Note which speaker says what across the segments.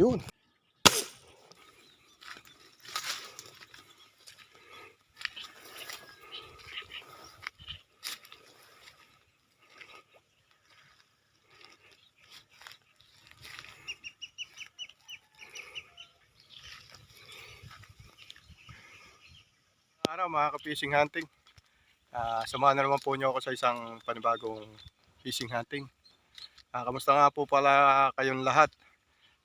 Speaker 1: Yun. Araw mga ka-fishing hunting. Ah, samahan na naman po niyo ako sa isang panibagong fishing hunting. Ah, kamusta nga po pala kayong lahat?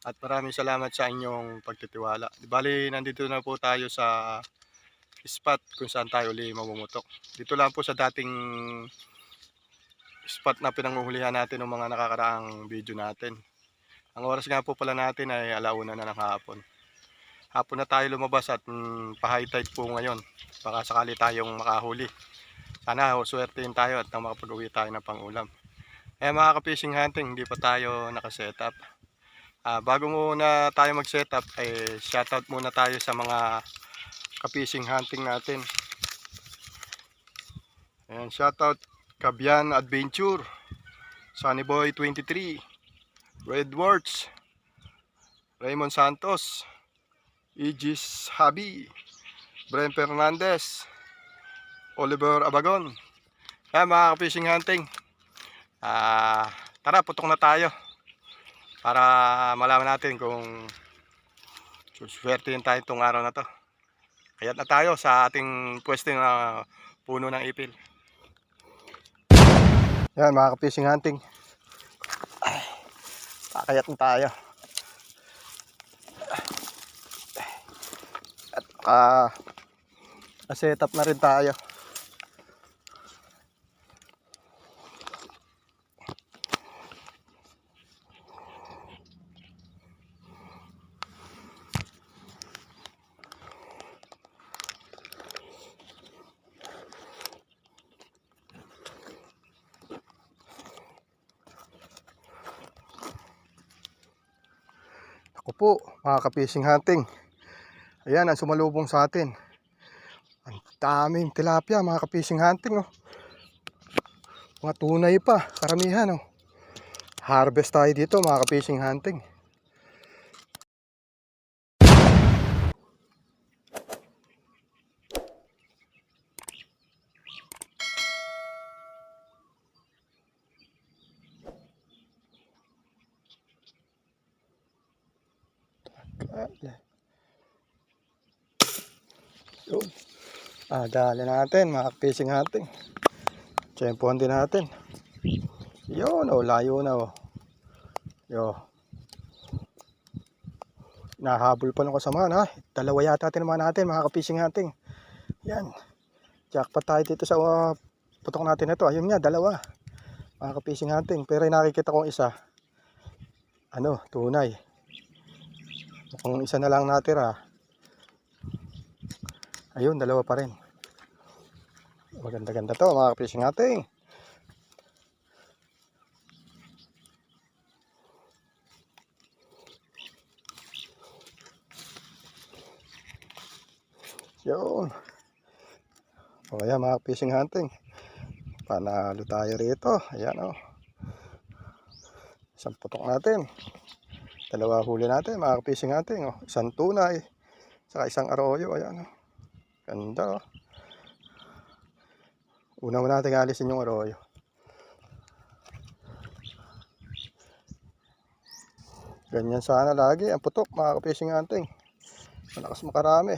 Speaker 1: At maraming salamat sa inyong pagtitiwala. Bali, nandito na po tayo sa spot kung saan tayo uli mamumutok. Dito lang po sa dating spot na pinanguhulihan natin ng mga nakakaraang video natin. Ang oras nga po pala natin ay alauna na ng hapon. Hapon na tayo lumabas at mm, pa-high tide po ngayon. Baka sakali tayong makahuli. Sana swertein tayo at makapag-uwi tayo ng pangulam. Eh mga ka-fishing hunting, hindi pa tayo nakasetup. Ah, bago muna tayo mag-setup, eh, shoutout muna tayo sa mga ka-fishing hunting natin. Ayan, shoutout Kabian Adventure, Sunny Boy 23, Redwards, Raymond Santos, Igis Habi, Bren Fernandez, Oliver Abagon. Ayan mga ka-fishing hunting. Ah, tara, putok na tayo para malaman natin kung suswertein tayo itong araw na to. Kayat na tayo sa ating pwesteng na puno ng ipil. Yan mga ka-fishing hunting. Ay, kakayat na tayo. At ah, set up na rin tayo. Ako po, mga ka-fishing hunting. Ayan, ang sumalubong sa atin. Ang daming tilapia, mga ka-fishing hunting. Oh. Mga tunay pa, karamihan. Oh. Harvest tayo dito, mga ka-fishing hunting. Yun. Ah, dali natin, mga fishing natin. Tsempohan din natin. Yun, oh, layo na, oh. Yo. Nahabol pa ng kasama, ha? Dalawa yata tinamaan natin, mga natin. Yan. Jackpot tayo dito sa uh, putok natin ito. Ayun nga, dalawa. Mga fishing natin. Pero nakikita kong isa, ano, tunay. Mukhang isa na lang natira. Ayun, dalawa pa rin. Maganda-ganda to mga fishing natin. Yun. O kaya mga fishing hunting. Panalo tayo rito. Ayan o. Isang putok natin. Dalawa huli natin mga fishing hunting. O. Isang tunay. Saka isang arroyo. Ayan o. Ganda oh. Una mo natin alisin yung arroyo. Ganyan sana lagi ang putok mga ka-fishing hunting. Malakas makarami.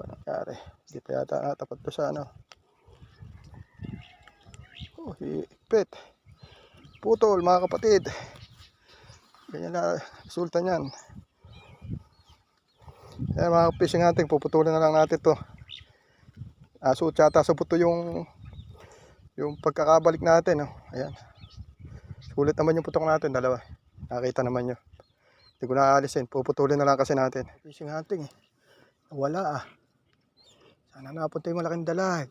Speaker 1: Ano nangyari? Hindi pa yata natapat to sa ano. Oh, hipit. Putol mga kapatid. Ganyan na resulta niyan. Ayan mga fishing natin, puputulin na lang natin to. Aso tsata sa buto yung yung pagkakabalik natin. Oh. Ayan. Sulit naman yung putok natin, dalawa. Nakita naman nyo. Hindi ko na aalisin. Puputulin na lang kasi natin. Fishing hunting eh. Wala ah. Sana napunta yung malaking dalag.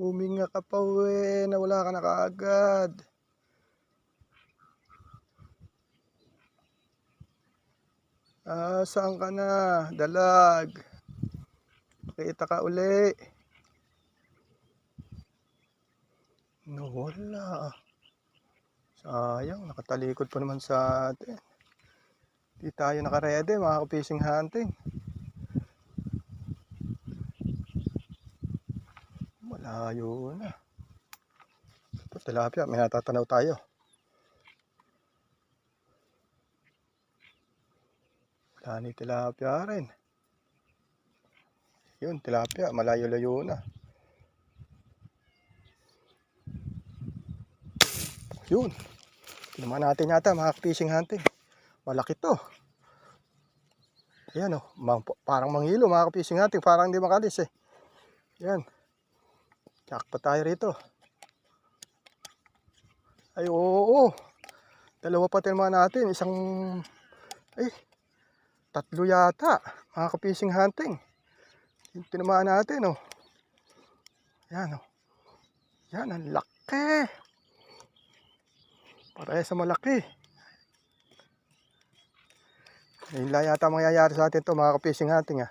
Speaker 1: Huminga ka pa we, nawala ka na kaagad. Ah, saan ka na? Dalag. Pakita ka uli. Nawala. Sayang, nakatalikod pa naman sa atin. Di tayo nakaredy mga ka-fishing hunting. Na. Ito, tilapia. May natatanaw tayo. Wala ni tilapia rin. Yun, tilapia. Malayo-layo na. Yun. Tinaman natin yata mga fishing hunting. Malaki to. Ayan oh. ma- Parang manghilo mga fishing hunting. Parang hindi makalis eh. Yan. Jackpot tayo rito. Ay oo. oo. Dalawa pa tinaman natin. Isang ay tatlo yata mga fishing hunting. Tinamaan natin oh. Yan oh. Yan ang laki. Pareha sa malaki. Lang yata mangyayari sa atin to mga ka-fishing hunting ah.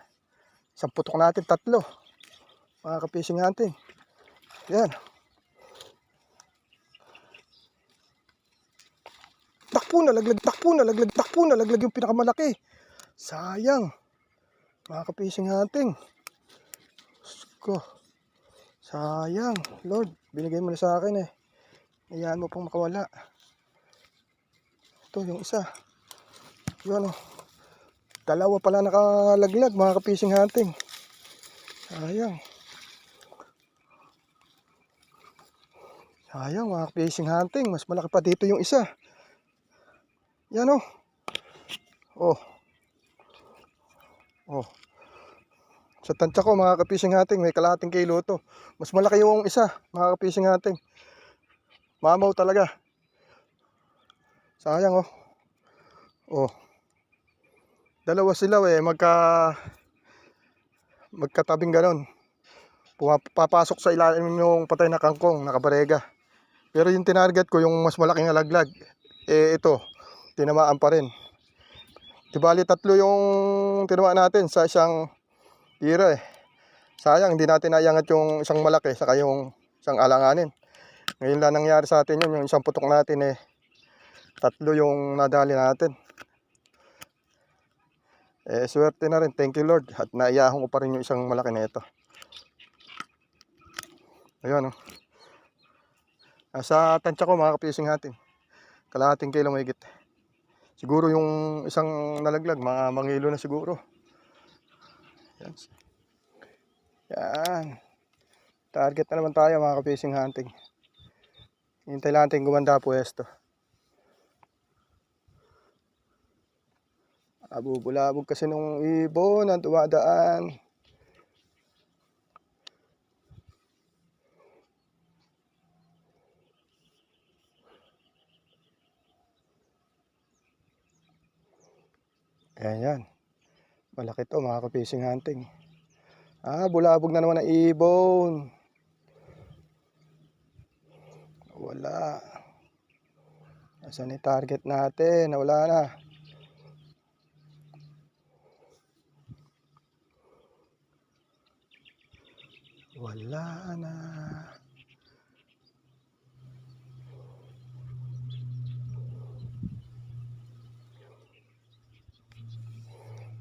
Speaker 1: Isang putok natin tatlo. Mga ka-fishing hunting. Yan. Takpo na laglag, takpo na laglag, takpo na laglag yung pinakamalaki. Sayang. Mga ka-fishing hunting. Ko. Sayang. Lord, binigay mo na sa akin eh. Hayaan mo pang makawala. Ito yung isa. Yun oh. Dalawa pala nakalaglag mga ka-fishing hunting. Sayang. Sayang mga ka-fishing hunting. Mas malaki pa dito yung isa. Yan oh. Oh. Oh. Sa tansya ko mga ka-fishing hunting, may kalahating kilo to. Mas malaki yung isa mga ka-fishing hunting. Mamaw talaga. Sayang oh. Oh. Dalawa sila eh, magka magkatabing ganon. Puma- Papasok sa ilalim yung patay na kangkong, nakabarega. Pero yung tinarget ko, yung mas malaking alaglag, eh ito, tinamaan pa rin. Di bali tatlo yung tinamaan natin sa isang tira eh. Sayang, hindi natin nayangat yung isang malaki, saka yung isang alanganin. Ngayon lang nangyari sa atin yun, yung isang putok natin eh, tatlo yung nadali natin. Eh, swerte na rin. Thank you Lord. At naiyahon ko pa rin yung isang malaki na ito. Ayun, oh. Nasa tansya ko mga kapising natin. Kalahating kilo mahigit. Siguro yung isang nalaglag, mga mangilo na siguro. Yan. Yan. Target na naman tayo mga kapising hunting. Hintay lang natin gumanda pwesto. Abubulabog kasi nung ibon na dumadaan. Ayan yan. Malaki to mga ka-fishing hunting. Ah, bulabog na naman ang ibon. Wala. Nasaan yung target natin? Wala na. Wala na.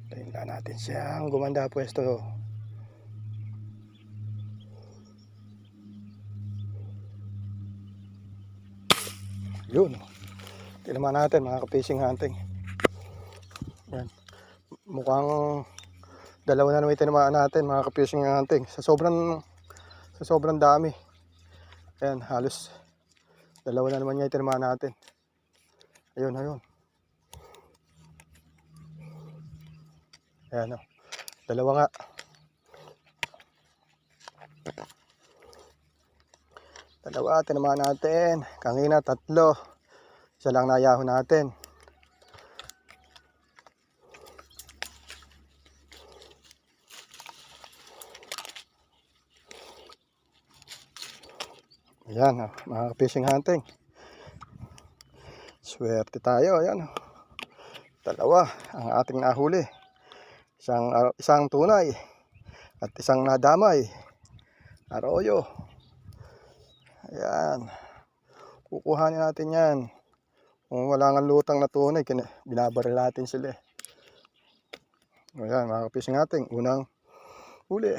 Speaker 1: Tingnan natin siyang gumanda pwesto. Yun. Tinaman natin mga ka-fishing hunting. Yan. Mukhang dalawa na naman tinamaan natin mga ka-fishing hunting. Sa sobrang sa sobrang dami. Ayan, halos dalawa na naman yung tinamaan natin. Ayun, ayun. Ayan o. Dalawa nga. Dalawa, tinamaan natin. Kangina, tatlo. Isa lang nayaho natin. Ayan, oh, mga fishing hunting. Swerte tayo, ayan. oh. Dalawa ang ating nahuli. Isang, ah, isang tunay at isang nadamay. Arroyo. Ayan. Kukuhanin natin yan. Kung wala nga lutang na tunay, binabaril natin sila eh. Ayan, mga kapising natin. Unang huli.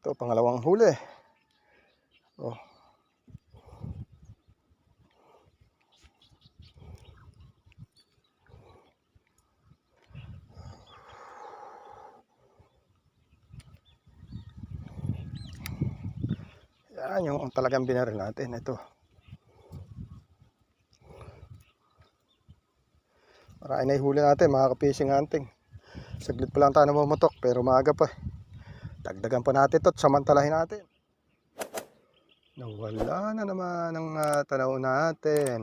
Speaker 1: Ito, pangalawang huli. Oh. Yan yung talagang binaril natin. Ito. Marami na ihuli natin mga kapising hunting. Saglit pa lang tayo namumutok pero maaga pa. Dagdagan pa natin ito at samantalahin natin. Nawala na naman ang uh, tanaw natin.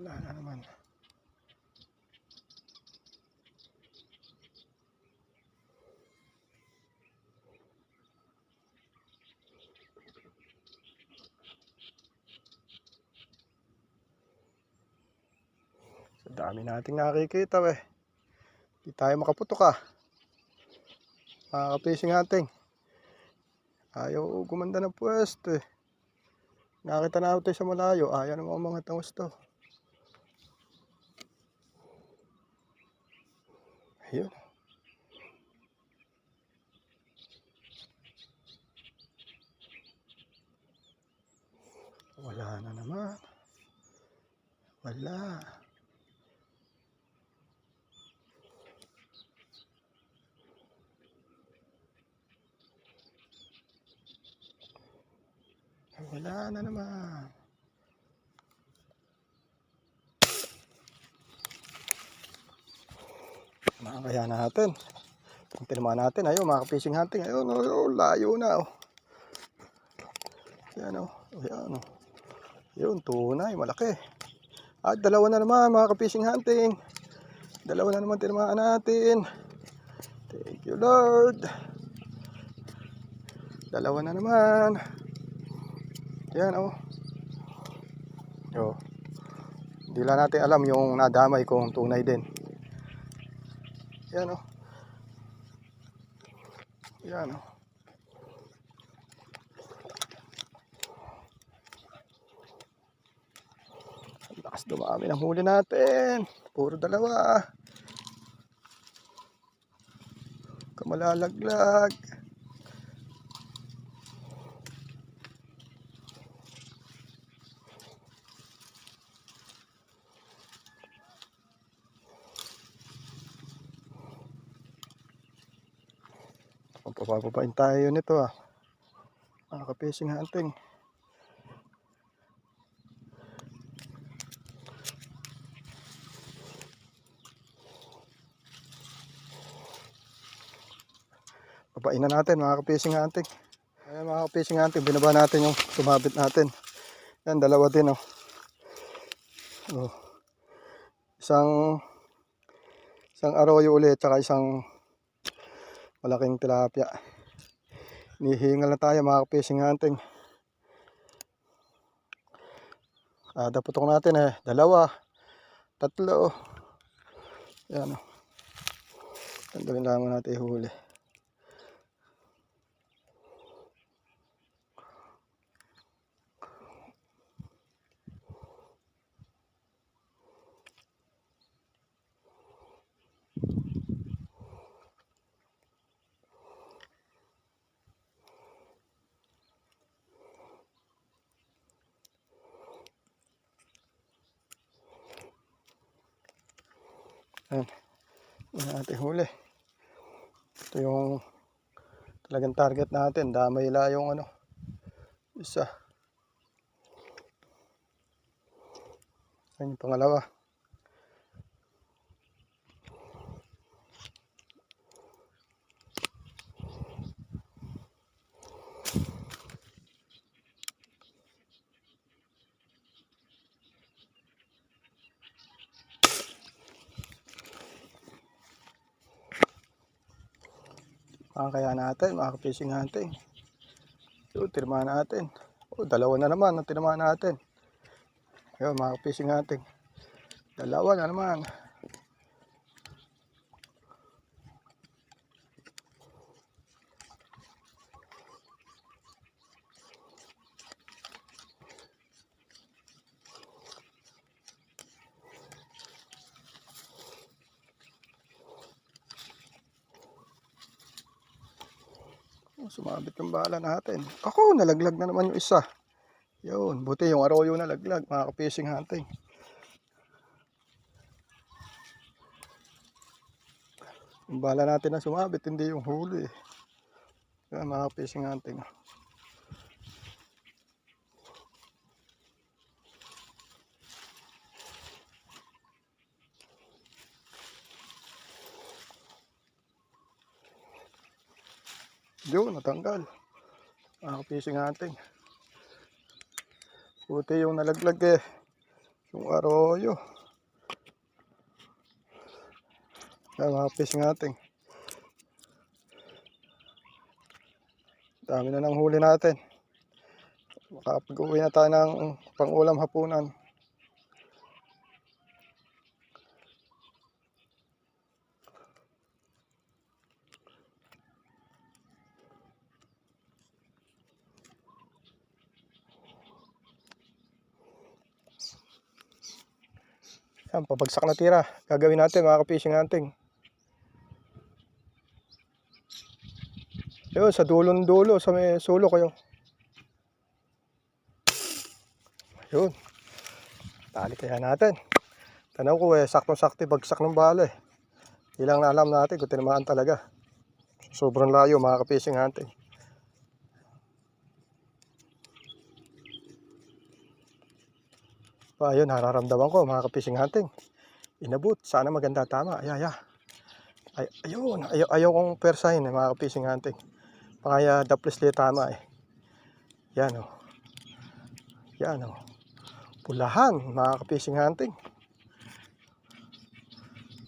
Speaker 1: Wala na naman. Sa dami nating nakikita eh. Di tayo makaputok ah. Mga kapising ating. Ayaw gumanda ng pwesto eh. Nakita natin sa malayo. Ayaw ng mga tangos to. Ayun. Wala na naman. Wala. Wala na naman. Makakaya natin. Tinamaan natin, ayun, mga fishing hunting, ayun, oh, oh, layo na, oh. Yan, oh, yan, oh. Yun, tunay, malaki. At dalawa na naman, mga fishing hunting. Dalawa na naman tinamaan natin. Thank you, Lord. Dalawa na naman. Yan, oh. Oh. Hindi lang natin alam yung nadamay kung tunay din. Yan, oh. Yan, oh. Ang lakas dumami ng huli natin. Puro dalawa. Kamalalaglag. Papapapain tayo nito ah. Mga kapesing hunting. Papain na natin mga kapesing hunting. Ayan mga kapesing hunting, binaba natin yung sumabit natin. Yan, dalawa din oh. oh. Isang isang arroyo ulit, tsaka isang malaking tilapia. Nihingal na tayo mga fishing hunting. Kada putok natin eh, dalawa, tatlo. Yan. Tanggalin lamang natin ihuli. Yan. Yan natin huli. Ito yung talagang target natin. Damay la yung ano. Isa. Yan yung pangalawa. Mga kaya natin, mga fishing natin. Yun, natin. Oh, dalawa na naman ang tinamaan natin. Ayun, mga fishing natin. Dalawa na naman. Oh, sumabit yung bala natin. Ako, nalaglag na naman yung isa. Yun, buti yung arroyo nalaglag, mga ka-fishing hunting. Yung bala natin na sumabit, hindi yung huli. Yan, mga ka-fishing hunting. Yun, natanggal. Mga ka-fishing hunting. Buti yung nalaglag eh. Yung arroyo. Yan fishing natin. Dami na ng huli natin. Makapag-uwi na tayo ng pangulam hapunan. Yan, pabagsak na tira. Gagawin natin mga ka-fishing hunting. Yun, sa dulong dulo, sa may sulo kayo. Yun. Tali kaya natin. Tanaw ko eh, saktong-sakti bagsak ng bala eh. Ilang na alam natin kung tinamaan talaga. Sobrang layo mga ka-fishing hunting. Pa, ayun, nararamdaman ko mga ka-fishing hunting. Inabot, sana maganda tama. Ay, ay, ay. Ay, ayun, ayaw, ayaw kong persahin eh, mga ka-fishing hunting. Pakaya daples liya tama eh. Yan. Oh. Yan. Oh. Pulahan, mga ka-fishing hunting.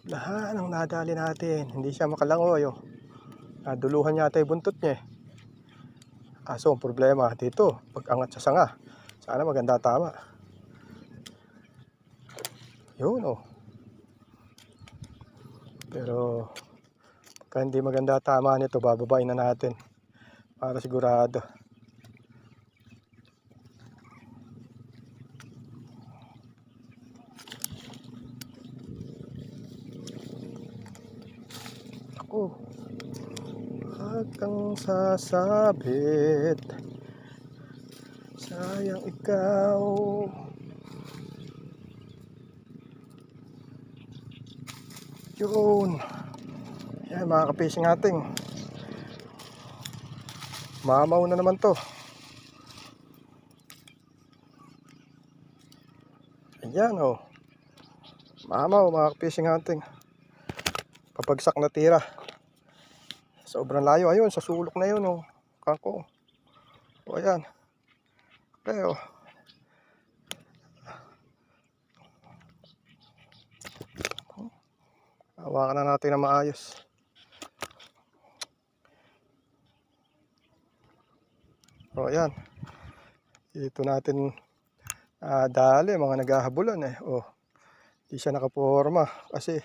Speaker 1: Pulahan ang nadali natin. Hindi siya makalangoy o. Naduluhan yata yung buntot niya eh. Kaso ang problema dito, pag angat sa sanga, sana maganda tama. Yun oh. Pero pagka hindi maganda tama nito, bababain na natin para sigurado. Ako. Hanggang sasabit. Sayang ikaw. Yun. Yan mga kapising ating. Mamaw na naman to. Ayan. Oh. Mamaw mga kapising ating. Papagsak na tira. Sobrang layo. Ayun sa sulok na yun. Oh. Kako. O ayan. Okay. Oh. Hawakan na natin na maayos. O yan. Dito natin uh, dali mga naghahabulan eh. O. Hindi siya nakaporma kasi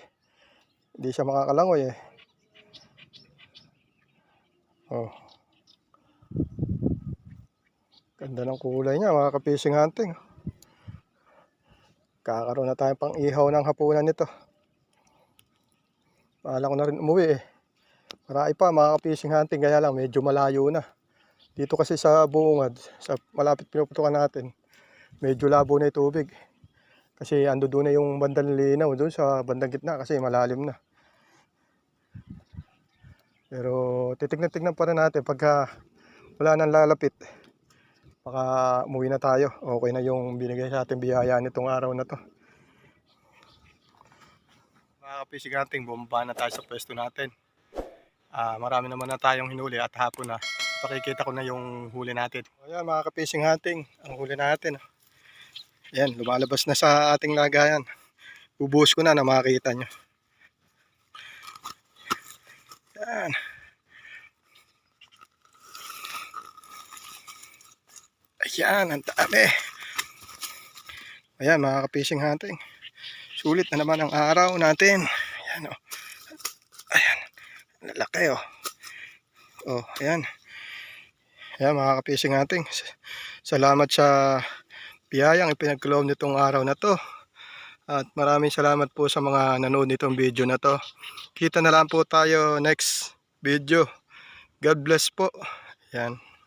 Speaker 1: hindi siya makakalangoy eh. O. Ganda ng kulay niya mga kapising hunting. Kakaroon na tayong pang ihaw ng hapunan nito. Paala ko na rin umuwi eh. Marami pa mga ka-fishing hunting kaya lang medyo malayo na. Dito kasi sa bungad, sa malapit pinuputukan natin, medyo labo na yung tubig. Kasi ando doon na yung bandang linaw doon sa bandang gitna kasi malalim na. Pero titignan-tignan pa rin natin pagka wala nang lalapit. Baka umuwi na tayo. Okay na yung binigay sa ating biyaya nitong araw na to mga kapisig natin, bumaba na tayo sa pwesto natin. Uh, marami naman na tayong hinuli at hapon na. Pakikita ko na yung huli natin. Ayan mga kapising hating, ang huli natin. Ayan, lumalabas na sa ating lagayan. Bubuhos ko na na makikita nyo. Ayan. Yan, ang dami. Ayan, mga ka-fishing hunting. Sulit na naman ang araw natin. Ayan, oh. Ayan. Lalaki, oh. Oh, ayan. Ayan, mga ka-fishing hunting. S- Salamat sa biyayang ipinagkaloob nitong araw na to. At maraming salamat po sa mga nanood nitong video na to. Kita na lang po tayo next video. God bless po. Yan.